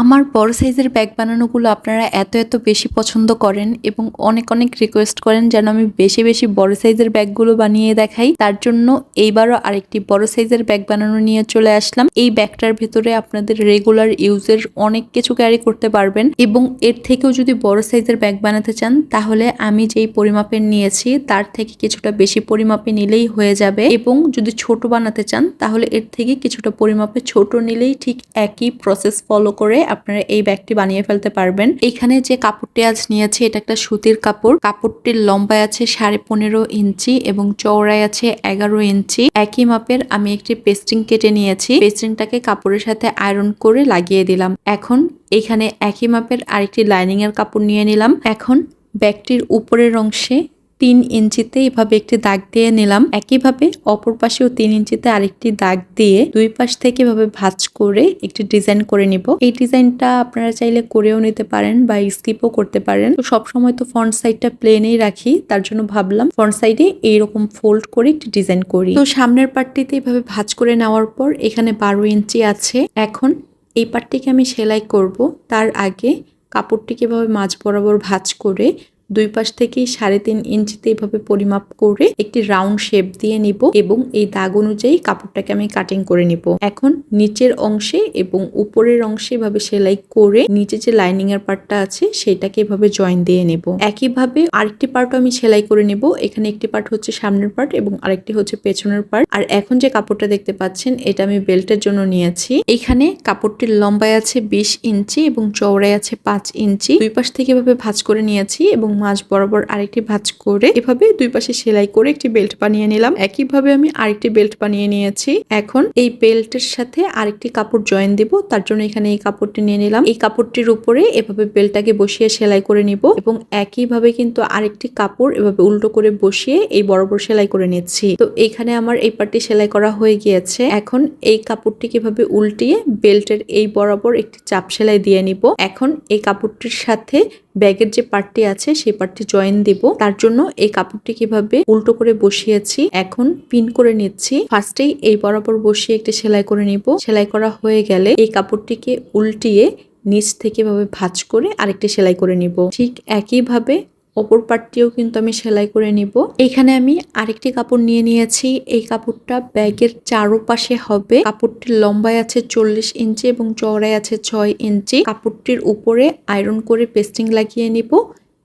আমার বড় সাইজের ব্যাগ বানানোগুলো আপনারা এত এত বেশি পছন্দ করেন এবং অনেক অনেক রিকোয়েস্ট করেন যেন আমি বেশি বেশি বড় সাইজের ব্যাগগুলো বানিয়ে দেখাই। তার জন্য এইবারও আরেকটি বড় সাইজের ব্যাগ বানানো নিয়ে চলে আসলাম। এই ব্যাগটার ভেতরে আপনাদের রেগুলার ইউজের অনেক কিছু ক্যারি করতে পারবেন এবং এর থেকেও যদি বড় সাইজের ব্যাগ বানাতে চান, তাহলে আমি যেই পরিমাপের নিয়েছি, তার থেকে কিছুটা বেশি পরিমাপে নিলেই হয়ে যাবে এবং যদি ছোট বানাতে চান, তাহলে এর থেকে কিছুটা পরিমাপে ছোট নিলেই ঠিক একই প্রসেস ফলো করে আপনারা এই ব্যাগটি বানিয়ে ফেলতে পারবেন। এখানে যে কাপড়টি আজ নিয়েছি, এটা একটা সুতির কাপড়। কাপড়টির লম্বায় আছে সাড়ে পনেরো ইঞ্চি এবং চওড়ায় আছে এগারো ইঞ্চি। একই মাপের আমি একটি পেস্টিং কেটে নিয়েছি। পেস্টিংটাকে কাপড়ের সাথে আয়রন করে লাগিয়ে দিলাম। এখন এখানে একই মাপের আরেকটি লাইনিং এর কাপড় নিয়ে নিলাম। এখন ব্যাগটির উপরের অংশে তিন ইঞ্চিতে এভাবে একটি দাগ দিয়ে নিলাম। একইভাবে অপর পাশেও তিন ইঞ্চিতে আরেকটি দাগ দিয়ে দুই পাশ থেকে এভাবে ভাঁজ করে একটি ডিজাইন করে নিব। এই ডিজাইনটা আপনারা চাইলে করেও নিতে পারেন বা স্কিপও করতে পারেন। তো সবসময় তো ফ্রন্ট সাইডটা প্লেনেই রাখি, তার জন্য ভাবলাম ফ্রন্ট সাইডে এইরকম ফোল্ড করে একটি ডিজাইন করি। তো সামনের পার্টটিতে এভাবে ভাঁজ করে নেওয়ার পর এখানে বারো ইঞ্চি আছে। এখন এই পার্টটিকে আমি সেলাই করব। তার আগে কাপড়টিকে এভাবে মাঝ বরাবর ভাঁজ করে দুই পাশ থেকে সাড়ে তিন ইঞ্চিতে এইভাবে পরিমাপ করে একটি রাউন্ড শেপ দিয়ে নিব এবং এই দাগ অনুযায়ী কাপড়টাকে আমি কাটিং করে নিব। এখন নিচের অংশে এবং উপরের অংশে এভাবে সেলাই করে নিচে যে লাইনিং এর পার্টটা আছে সেটাকে এভাবে জয়েন দিয়ে নেব। একইভাবে আরেকটি পার্টও আমি সেলাই করে নেব। এখানে একটি পার্ট হচ্ছে সামনের পার্ট এবং আরেকটি হচ্ছে পেছনের পার্ট। আর এখন যে কাপড়টা দেখতে পাচ্ছেন, এটা আমি বেল্টের জন্য নিয়েছি। এখানে কাপড়টির লম্বায় আছে বিশ ইঞ্চি এবং চওড়ায় আছে পাঁচ ইঞ্চি। দুই পাশ থেকে এভাবে ভাঁজ করে নিয়েছি এবং মাঝ বরাবর আরেকটি ভাঁজ করে এভাবে দুই পাশে সেলাই করে একটি বেল্ট বানিয়ে নিলাম। একইভাবে আমি আরেকটি বেল্ট বানিয়ে নিয়েছি। এখন এই বেল্টের সাথে আরেকটি কাপড় জয়েন দিব। তার জন্য এখানে এই কাপড়টি নিয়ে নিলাম। এই কাপড়টির উপরে এভাবে বেল্টটাকে বসিয়ে সেলাই করে নিব এবং একইভাবে কিন্তু আরেকটি কাপড় এভাবে উল্টো করে বসিয়ে এই বরাবর সেলাই করে নিচ্ছি। তো এখানে আমার এই পার্টটি সেলাই করা হয়ে গিয়েছে। এখন এই কাপড়টিকে এভাবে উল্টিয়ে বেল্টের এই বরাবর একটি চাপ সেলাই দিয়ে নিব। এখন এই কাপড়টির সাথে ব্যাগের যে পার্টটি আছে, সেই পার্টটি জয়েন দিব। তার জন্য এই কাপড়টি কীভাবে উল্টো করে বসিয়েছি, এখন পিন করে নিচ্ছি। ফার্স্টেই এই বরাবর বসিয়ে একটি সেলাই করে নিব। সেলাই করা হয়ে গেলে এই কাপড়টিকে উল্টিয়ে নিচ থেকে ভাবে ভাঁজ করে আরেকটি সেলাই করে নিব। ঠিক একইভাবে অপর পার্টটিও কিন্তু আমি সেলাই করে নিব। এখানে আমি আরেকটি কাপড় নিয়ে নিয়েছি। এই কাপড়টা ব্যাগের চারোপাশে হবে। কাপড়টির লম্বায় আছে চল্লিশ ইঞ্চি এবং চওড়ায় আছে ছয় ইঞ্চি। কাপড়টির উপরে আয়রন করে পেস্টিং লাগিয়ে নিব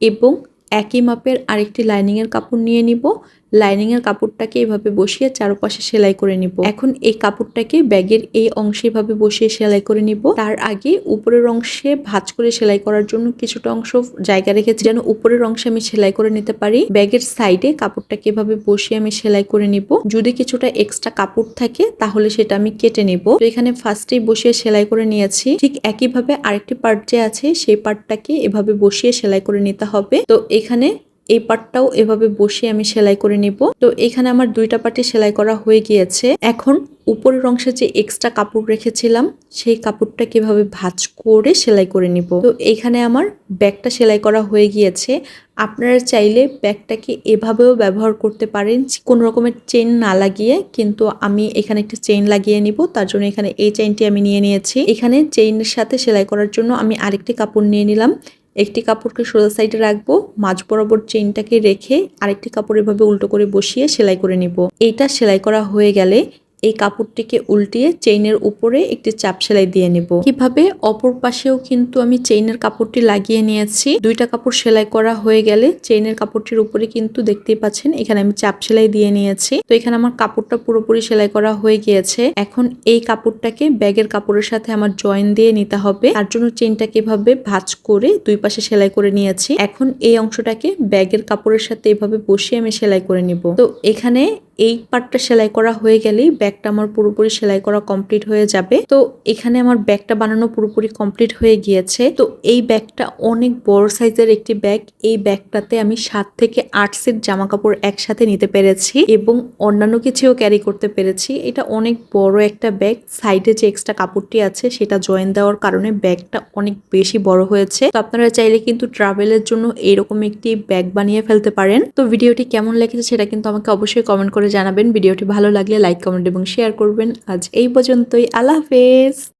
এবং একই মাপের আরেকটি লাইনিংয়ের কাপড় নিয়ে নিব। লাইনিং এর কাপড়টাকে এভাবে বসিয়ে চারপাশে সেলাই করে নিব। এখন এই কাপড়টাকে ব্যাগের এই অংশে এভাবে বসিয়ে সেলাই করে নিব। তার আগে উপরের অংশে ভাঁজ করে সেলাই করার জন্য কিছুটা অংশ জায়গা রেখেছি, যেন উপরের অংশে আমি সেলাই করে নিতে পারি। ব্যাগের সাইডে কাপড়টাকে এভাবে বসিয়ে আমি সেলাই করে নিব। যদি কিছুটা এক্সট্রা কাপড় থাকে, তাহলে সেটা আমি কেটে নিব। তো এখানে ফার্স্টেই বসিয়ে সেলাই করে নিয়েছি। ঠিক একইভাবে আরেকটি পার্ট যে আছে, সেই পার্টটাকে এভাবে বসিয়ে সেলাই করে নিতে হবে। তো এখানে এই পার্টটাও এভাবে বসিয়ে আমি সেলাই করে নিব। তো এখানে আমার দুইটা পার্টি সেলাই করা হয়ে গিয়েছে। এখন উপরের অংশে যে এক্সট্রা কাপড় রেখেছিলাম, সেই কাপড়টা কীভাবে ভাঁজ করে সেলাই করে নিব। তো এখানে আমার ব্যাগটা সেলাই করা হয়ে গিয়েছে। আপনারা চাইলে ব্যাগটাকে এভাবেও ব্যবহার করতে পারেন। কোন রকমের চেন না লাগিয়ে, কিন্তু আমি এখানে একটা চেইন লাগিয়ে নিব। তার জন্য এখানে এই চেইনটি আমি নিয়ে নিয়েছি। এখানে চেইনের সাথে সেলাই করার জন্য আমি আরেকটি কাপড় নিয়ে নিলাম। একটি কাপড়কে সোজা সাইডে রাখব, মাঝ বরাবর চেনটাকে রেখে আরেকটি কাপড় এভাবে উল্টো করে বসিয়ে সেলাই করে নিব। এইটা সেলাই করা হয়ে গেলে এই কাপড়টিকে উল্টিয়ে চেইনের উপরে একটি চাপ সেলাই দিয়ে নেব। কীভাবে? অপর পাশেও কিন্তু আমি চেইনের কাপড়টি লাগিয়ে নিয়েছি। দুইটা কাপড় সেলাই করা হয়ে গেলে চেইনের কাপড়টির উপরে কিন্তু দেখতেই পাচ্ছেন, এখানে আমি চাপ সেলাই দিয়ে নিয়েছি। তো এখানে আমার কাপড়টা পুরোপুরি সেলাই করা হয়ে গিয়েছে। এখন এই কাপড়টাকে ব্যাগের কাপড়ের সাথে আমার জয়েন দিয়ে নিতে হবে। তার জন্য চেইনটাকে এভাবে ভাঁজ করে দুই পাশে সেলাই করে নিয়েছি। এখন এই অংশটাকে ব্যাগের কাপড়ের সাথে এভাবে বসিয়ে আমি সেলাই করে নিব। তো এখানে এই পার্টটা সেলাই করা হয়ে গেলেই ব্যাগটা আমার পুরোপুরি সেলাই করা কমপ্লিট হয়ে যাবে। তো এখানে আমার ব্যাগটা বানানো পুরোপুরি কমপ্লিট হয়ে গিয়েছে। তো এই ব্যাগটা অনেক বড় সাইজের একটি ব্যাগ। এই ব্যাগটাতে আমি সাত থেকে আট সেট জামা কাপড় একসাথে নিতে পেরেছি এবং অন্যান্য কিছুও ক্যারি করতে পেরেছি। এটা অনেক বড় একটা ব্যাগ। সাইডে যে এক্সট্রা কাপড়টি আছে সেটা জয়েন দেওয়ার কারণে ব্যাগটা অনেক বেশি বড় হয়েছে। তো আপনারা চাইলে কিন্তু ট্রাভেলের জন্য এরকম একটি ব্যাগ বানিয়ে ফেলতে পারেন। তো ভিডিওটি কেমন লেগেছে সেটা কিন্তু আমাকে অবশ্যই কমেন্ট করে জানাবেন। ভিডিওটি ভালো লাগলে লাইক, কমেন্ট এবং শেয়ার করবেন। আজ এই পর্যন্তই। আল্লাহ হাফেজ।